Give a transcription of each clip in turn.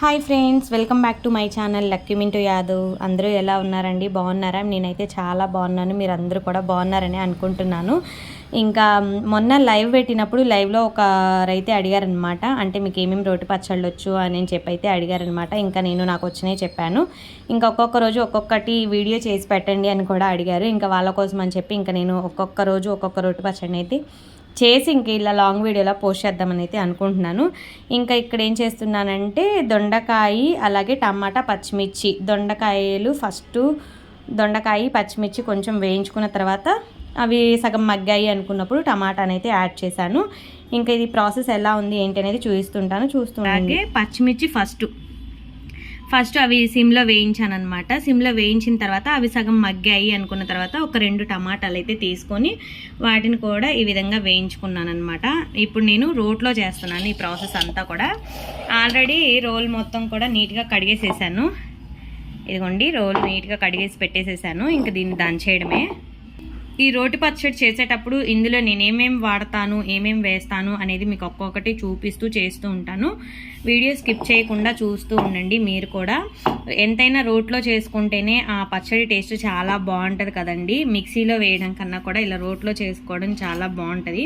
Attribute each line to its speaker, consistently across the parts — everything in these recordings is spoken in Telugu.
Speaker 1: Hi friends welcome back to my channel lucky Mintu Yadav. అందరూ ఎలా ఉన్నారండి? బాగున్నారా? నేనైతే చాలా బాగున్నాను. మీరు అందరూ కూడా బాగున్నారని అనుకుంటున్నాను. ఇంకా మొన్న లైవ్ పెట్టినప్పుడు లైవ్లో ఒకరైతే అడిగారనమాట. అంటే మీకు ఏమేమి రోటి పచ్చళ్ళు వచ్చు అని చెప్పి అయితే అడిగారనమాట. ఇంకా నేను నాకు వచ్చినాయి చెప్పాను. ఇంకా ఒక్కొక్క రోజు ఒక్కొక్కటి వీడియో చేసి పెట్టండి అని కూడా అడిగారు. ఇంకా వాళ్ళ కోసం అని చెప్పి ఇంకా నేను ఒక్కొక్క రోజు ఒక్కొక్క రోటి పచ్చడిని అయితే చేసి ఇంక ఇలా లాంగ్ వీడియోలా పోస్ట్ చేద్దామని అయితే అనుకుంటున్నాను. ఇంకా ఇక్కడ ఏం చేస్తున్నానంటే దొండకాయ అలాగే టమాటా పచ్చిమిర్చి. దొండకాయలు ఫస్ట్ దొండకాయ పచ్చిమిర్చి కొంచెం వేయించుకున్న తర్వాత అవి సగం మగ్గాయి అనుకున్నప్పుడు టమాటాని అయితే యాడ్ చేశాను. ఇంకా ఇది ప్రాసెస్ ఎలా ఉంది ఏంటి అనేది చూపిస్తుంటాను చూస్తుంటే పచ్చిమిర్చి ఫస్ట్. ఫస్ట్ అవి సిమ్లో వేయించాను అనమాట సిమ్లో వేయించిన తర్వాత అవి సగం మగ్గాయి అనుకున్న తర్వాత ఒక రెండు టమాటాలు అయితే తీసుకొని వాటిని కూడా ఈ విధంగా వేయించుకున్నాను అనమాట ఇప్పుడు నేను రోట్లో చేస్తున్నాను ఈ ప్రాసెస్ అంతా కూడా. ఆల్రెడీ రోల్ మొత్తం కూడా నీట్గా కడిగేసేసాను. ఇదిగోండి రోల్ నీట్గా కడిగేసి పెట్టేసేసాను. ఇంకా దీన్ని దంచేయడమే. ఈ రోటి పచ్చడి చేసేటప్పుడు ఇందులో నేను వాడతాను ఏమేం వేస్తాను అనేది మీకు ఒక్కొక్కటి చూపిస్తూ చేస్తూ ఉంటాను. వీడియో స్కిప్ చేయకుండా చూస్తూ ఉండండి మీరు కూడా. ఎంతైనా రోట్లో చేసుకుంటేనే ఆ పచ్చడి టేస్ట్ చాలా బాగుంటుంది కదండి. మిక్సీలో వేయడం కన్నా కూడా ఇలా రోట్లో చేసుకోవడం చాలా బాగుంటుంది.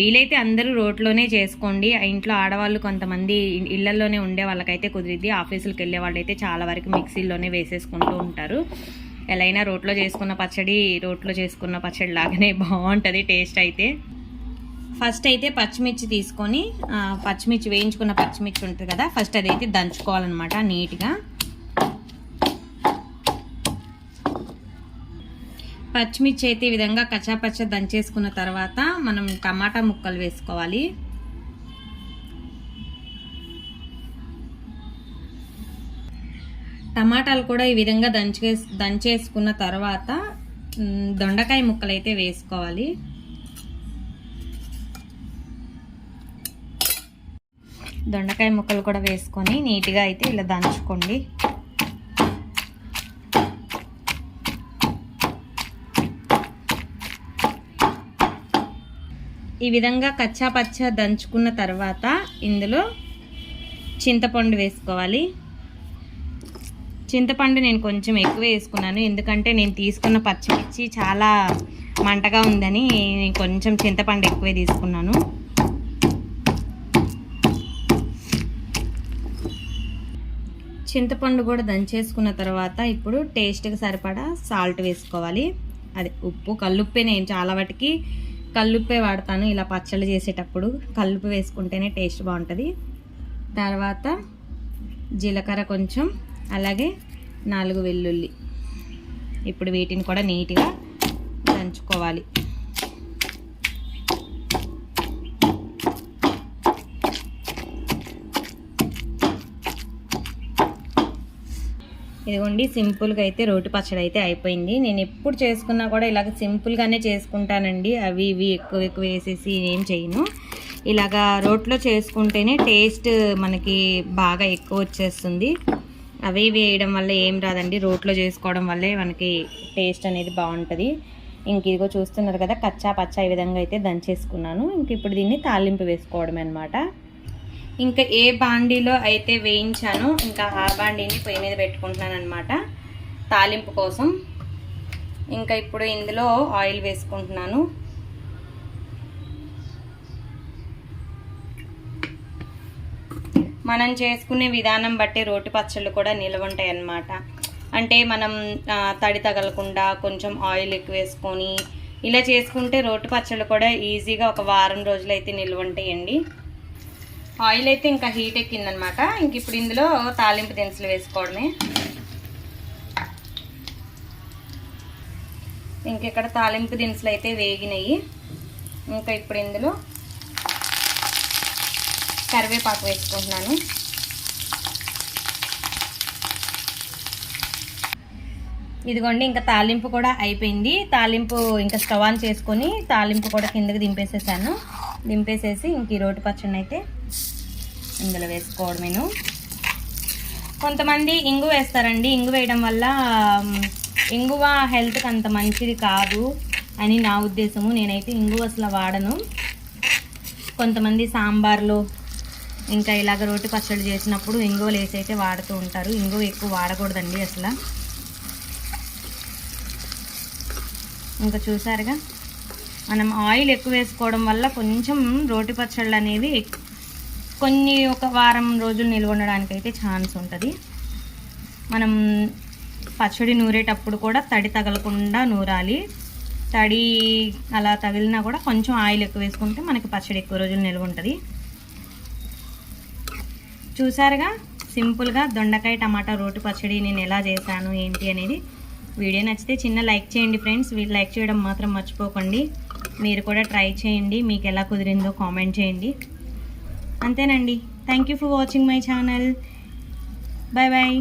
Speaker 1: వీలైతే అందరూ రోట్లోనే చేసుకోండి. ఇంట్లో ఆడవాళ్ళు కొంతమంది ఇళ్ళలోనే ఉండే వాళ్ళకైతే కుదిరిద్ది. ఆఫీసులకు వెళ్ళే వాళ్ళైతే చాలా వరకు మిక్సీలోనే వేసేసుకుంటూ ఉంటారు. ఎలా అయినా రోట్లో చేసుకున్న పచ్చడి రోట్లో చేసుకున్న పచ్చడి లాగానే బాగుంటుంది టేస్ట్ అయితే. ఫస్ట్ అయితే పచ్చిమిర్చి తీసుకొని పచ్చిమిర్చి వేయించుకున్న పచ్చిమిర్చి ఉంటుంది కదా ఫస్ట్ అదైతే దంచుకోవాలన్నమాట నీట్గా. పచ్చిమిర్చి అయితే ఈ విధంగా కచ్చాపచ్చ దంచేసుకున్న తర్వాత మనం టమాటా ముక్కలు వేసుకోవాలి. టమాటాలు కూడా ఈ విధంగా దంచే దంచేసుకున్న తర్వాత దొండకాయ ముక్కలు అయితే వేసుకోవాలి. దొండకాయ ముక్కలు కూడా వేసుకొని నీట్గా అయితే ఇలా దంచుకోండి. ఈ విధంగా కచ్చా పచ్చా దంచుకున్న తర్వాత ఇందులో చింతపండు వేసుకోవాలి. చింతపండు నేను కొంచెం ఎక్కువ వేసుకున్నాను. ఎందుకంటే నేను తీసుకున్న పచ్చిమిర్చి చాలా మంటగా ఉందని నేను కొంచెం చింతపండు ఎక్కువే తీసుకున్నాను. చింతపండు కూడా దంచేసుకున్న తర్వాత ఇప్పుడు టేస్ట్కి సరిపడా సాల్ట్ వేసుకోవాలి. అది ఉప్పు కల్లుప్పే నేను చాలా వాటికి కల్లుప్పే వాడతాను ఇలా పచ్చళ్ళు చేసేటప్పుడు. కల్లుప్పు వేసుకుంటేనే టేస్ట్ బాగుంటుంది. తర్వాత జీలకర్ర కొంచెం అలాగే నాలుగు వెల్లుల్లి. ఇప్పుడు వీటిని కూడా నీట్గా దంచుకోవాలి. ఇదిగోండి సింపుల్గా అయితే రోటి పచ్చడి అయితే అయిపోయింది. నేను ఎప్పుడు చేసుకున్నా కూడా ఇలాగ సింపుల్గానే చేసుకుంటానండి. అవి ఇవి ఎక్కువ ఎక్కువ వేసేసి ఏం చేయను. ఇలాగా రోట్లో చేసుకుంటేనే టేస్ట్ మనకి బాగా ఎక్కువ వచ్చేస్తుంది. అవి వేయడం వల్ల ఏం రాదండి. రోట్లో చేసుకోవడం వల్లే మనకి టేస్ట్ అనేది బాగుంటుంది. ఇంక ఇదిగో చూస్తున్నారు కదా కచ్చా పచ్చా ఈ విధంగా అయితే దంచేసుకున్నాను. ఇంక ఇప్పుడు దీన్ని తాలింపు వేసుకోవడమే అనమాట ఇంకా ఏ బాండీలో అయితే వేయించానో ఇంకా ఆ బాండీని పొయ్యి మీద పెట్టుకుంటున్నాను అనమాట తాలింపు కోసం. ఇంకా ఇప్పుడు ఇందులో ఆయిల్ వేసుకుంటున్నాను. మనం చేసుకునే విధానం బట్టి రోటి పచ్చళ్ళు కూడా నిల్వ ఉంటాయి అన్నమాట అంటే మనం తడి తగలకుండా కొంచెం ఆయిల్ ఎక్కువ వేసుకొని ఇలా చేసుకుంటే రోటి పచ్చళ్ళు కూడా ఈజీగా ఒక వారం రోజులు అయితే నిల్వ ఉంటాయండి ఆయిల్ అయితే ఇంకా హీట్ ఎక్కిందనమాట ఇంక ఇప్పుడు ఇందులో తాలింపు దినుసులు వేసుకోవడమే. ఇంక ఇక్కడ తాలింపు దినుసులు అయితే వేగినాయి. ఇంకా ఇప్పుడు ఇందులో కరివేపాకు వేసుకుంటున్నాను. ఇదిగోండి ఇంకా తాలింపు కూడా అయిపోయింది. తాలింపు ఇంకా స్టవ్ ఆన్ చేసుకొని తాలింపు కూడా కిందకి దింపేసేసాను. దింపేసేసి ఇంక ఈ రోటి పచ్చడిని అయితే ఇందులో వేసుకోవడమేను. కొంతమంది ఇంగు వేస్తారండి. ఇంగు వేయడం వల్ల ఇంగువ హెల్త్కి అంత మంచిది కాదు అని నా ఉద్దేశము. నేనైతే ఇంగువ అసలు వాడను. కొంతమంది సాంబార్లో ఇంకా ఇలాగ రోటి పచ్చడి చేసినప్పుడు ఇంగువలు వేసి అయితే వాడుతూ ఉంటారు. ఇంగువ ఎక్కువ వాడకూడదండి అసలు. ఇంకా చూసారుగా? మనం ఆయిల్ ఎక్కువ వేసుకోవడం వల్ల కొంచెం రోటి పచ్చళ్ళు అనేది కొన్ని ఒక వారం రోజులు నిల్వ ఉండడానికి అయితే ఛాన్స్ ఉంటుంది. మనం పచ్చడి నూరేటప్పుడు కూడా తడి తగలకుండా నూరాలి. తడి అలా తగిలినా కూడా కొంచెం ఆయిల్ ఎక్కువ వేసుకుంటే మనకి పచ్చడి ఎక్కువ రోజులు నిల్వ ఉంటుంది. చూసారుగా? సింపుల్గా దొండకాయ టమాటా రోటి పచ్చడి నేను ఎలా చేశాను ఏంటి అనేది వీడియో నచ్చితే చిన్న లైక్ చేయండి ఫ్రెండ్స్. లైక్ చేయడం మాత్రం మర్చిపోకండి. మీరు కూడా ట్రై చేయండి. మీకు ఎలా కుదిరిందో కామెంట్ చేయండి. అంతేనండి. Thank you for watching my channel bye bye